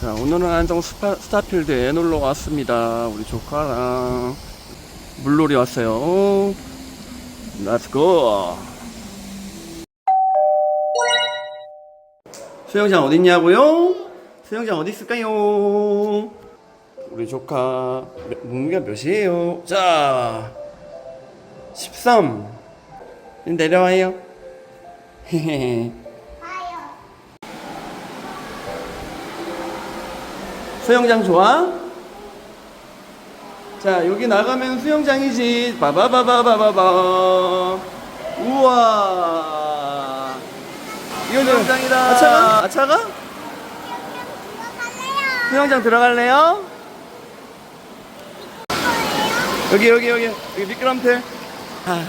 자, 오늘은 안성 스파, 스타필드에 놀러 왔습니다. 우리 조카랑 물놀이 왔어요. Let's go. 수영장 어딨냐고요? 수영장 어디 있을까요? 우리 조카 몇- 몸무게가 몇이에요? 자, 13. 내려와요. 헤헤. 수영장 좋아? 자, 여기 나가면 수영장이지. 바바바바바바바. 우와. 이거 수영장이다. 아차가? 아차가? 수영장 들어갈래요? 여기 여기 여기 여기 미끄럼틀. 아.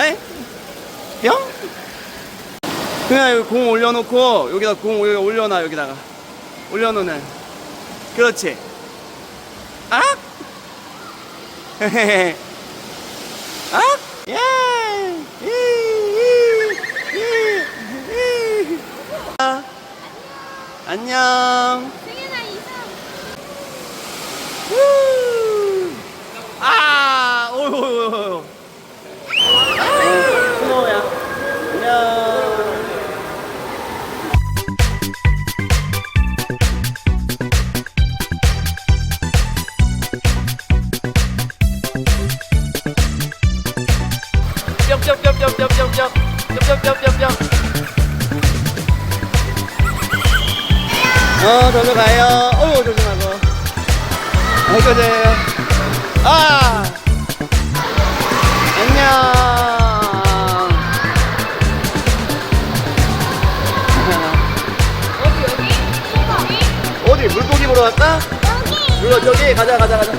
에이? 뿅? 그냥 여기 공 올려놓고 여기다 공 올려- 올려놔 여기다가 올려놓는 그렇지 아? 아? 예! 아. 안녕 어 저로 가요. 어우 조심하고. 아이고 네. 아! 안녕. 어디 물고기? 보러 왔다? 물러 저기? 가자. 가자 가자.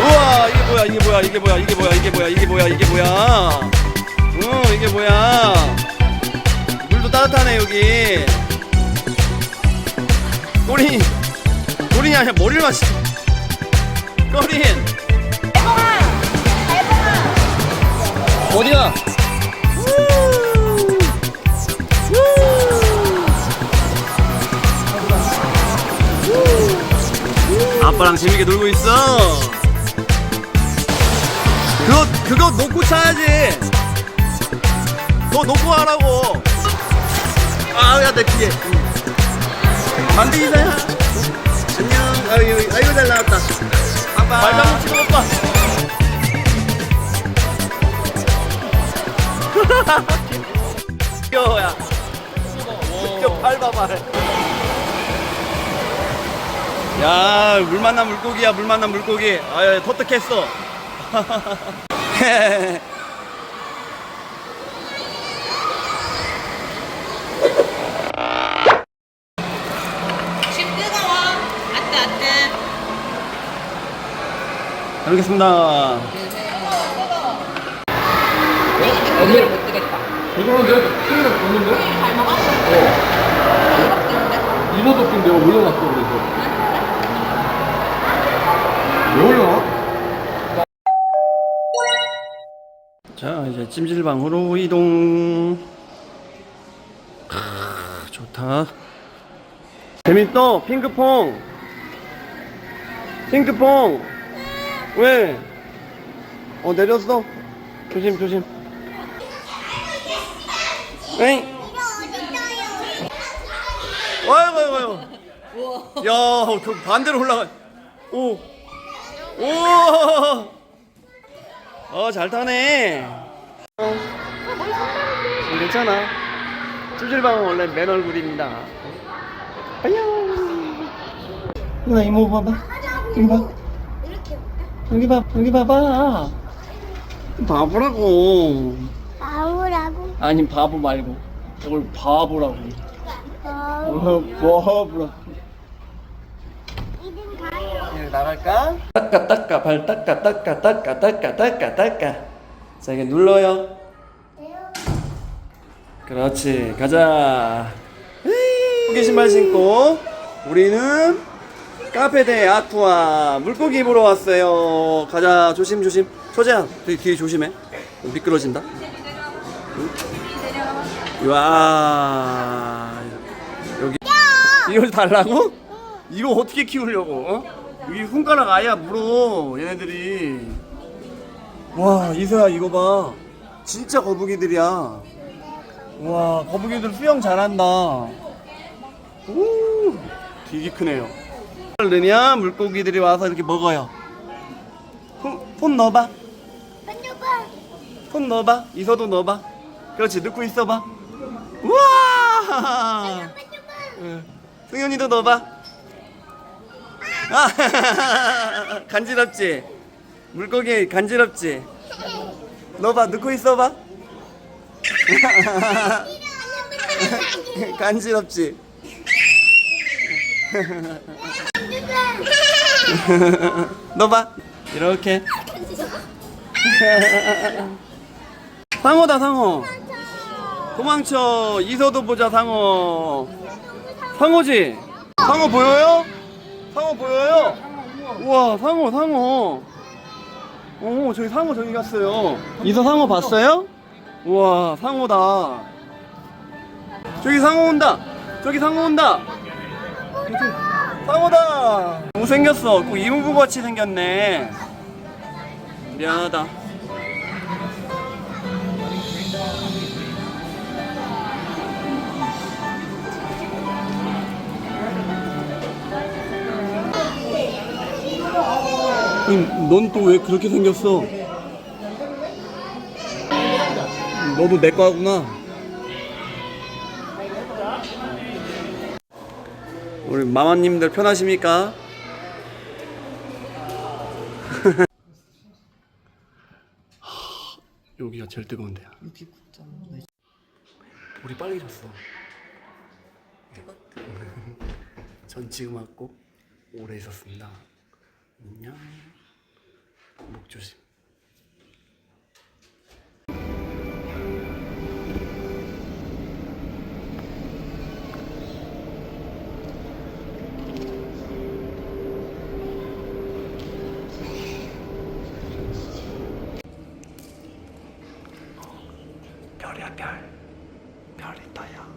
우와 이게 뭐야 이게 뭐야 이게 뭐야 이게 뭐야 이게 뭐야 이게 뭐야 이게 뭐야. 응 이게 뭐야 따뜻하네 여기. 꼬린 꼬린이 아니라 머리를 마시 꼬린 어디야? 아빠랑 재밌게 놀고 있어. 그거 그거 놓고 차야지. 너 놓고 하라고 아야 내 기계. 만비 인사야? 안녕. 아유 아이고 잘 나왔다. 아빠 말장난 치고 오빠 귀여워야. 귀여워. 팔 봐봐. 야 물 만난 물고기야 물 만난 물고기. 아유 터득했어 집 뜨거워 아뜨 아뜨 잘 먹겠습니다 여기를 못 뜨겠다 이거는 내가 튀기를 줬는데? 잘 먹어? 어. 이너 덮인 내가 올려놨어, 그래서. 왜 올려놔? 자 이제 찜질방으로 이동 크, 좋다 재밌어 핑크퐁 핑크퐁 왜? 어 내렸어 조심 조심 에이 아이고 아이고 아이고 야 그 반대로 올라가 오 오 어, 잘 타네. 어, 괜찮아. 찜질방은 원래 맨 얼굴입니다. 안녕. 누나 이모 봐봐. 여기 봐. 여기 봐. 여기 봐봐. 바보라고. 아우라고 아니 바보 말고. 저걸 바보라고. 어, 어, 바보라고. 나갈까? 닦아 닦아 발 닦아 닦아 닦아 닦아 닦아 닦아 자 이게 눌러요 그렇지 가자 물고기 신발 신고 우리는 카페대 아쿠아 물고기 보러 왔어요. 가자 조심 조심. 초재야 뒤, 뒤에 조심해. 미끄러진다. 와. 여기. 이걸 달라고? 이거 어떻게 키우려고? 어? 여기 손가락 아야 물어 얘네들이. 와 이서야 이거 봐. 진짜 거북이들이야. 와 거북이들 수영 잘한다. 오 되게 크네요 넣냐? 물고기들이 와서 이렇게 먹어요. 손, 손 넣어봐. 만져봐. 손 넣어봐. 이서도 넣어봐. 그렇지. 넣고 있어봐. 우와! 응. 승현이도 넣어봐. 아, 간지럽지? 물고기 간지럽지? 넣어봐. 넣고 있어봐. 간지럽지 넣어봐. 이렇게. 상어다 상어 도망쳐. 이서도 보자 상어 상어지? 상어 보여요? 상어 보여요? 우와 상어 상어 오 저기 상어 저기 갔어요. 이서 상어 봤어요? 우와 상어다. 저기 상어 온다. 저기 상어 온다 상어다 너무 생겼어 꼭 이무부 같이 생겼네 미안하다 넌 또 왜 그렇게 생겼어? 너도 내 거구나. 우리 마마님들 편하십니까? 여기가 제일 뜨거운 데야. 우리 빨리 졌어. 전 지금 왔고 오래 있었습니다. 안녕. 목 조심. 별이야 별. 별 있다야.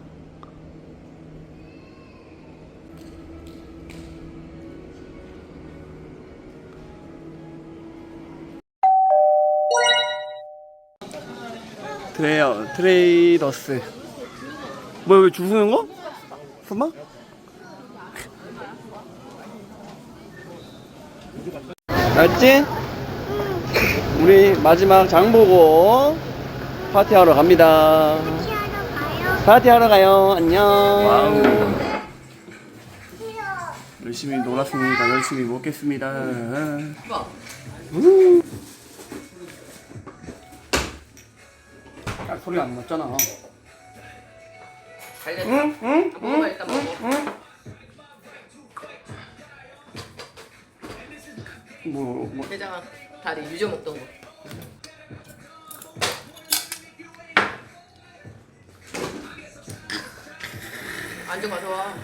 트레어 트레이더스 뭐야 왜 주스는 거? 설마? 알지? 우리 마지막 장 보고 파티하러 갑니다. 파티하러 가요 안녕 열심히 놀았으니까 열심히 먹겠습니다 우. 아, 소리가 안 났잖아 갈렸다. 응? 응? 먹어봐 일단 먹어. 뭐, 뭐 대장아 다리 유저 먹던 거. 안주 가져와.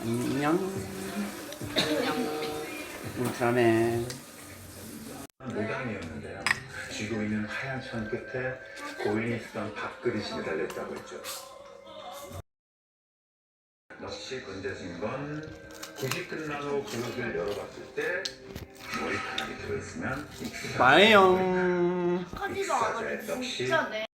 안녕 울트라맨 무당이었는데요. 쥐고 있는 하얀 천 끝에 고인이 쓰던 밥그릇이 매달렸다고 했죠. 넋이 건져진 건 굳이 끝난 후 그릇을 열어봤을 때 머리카락이 들어있으면 익사제 마에용 익사제 넋이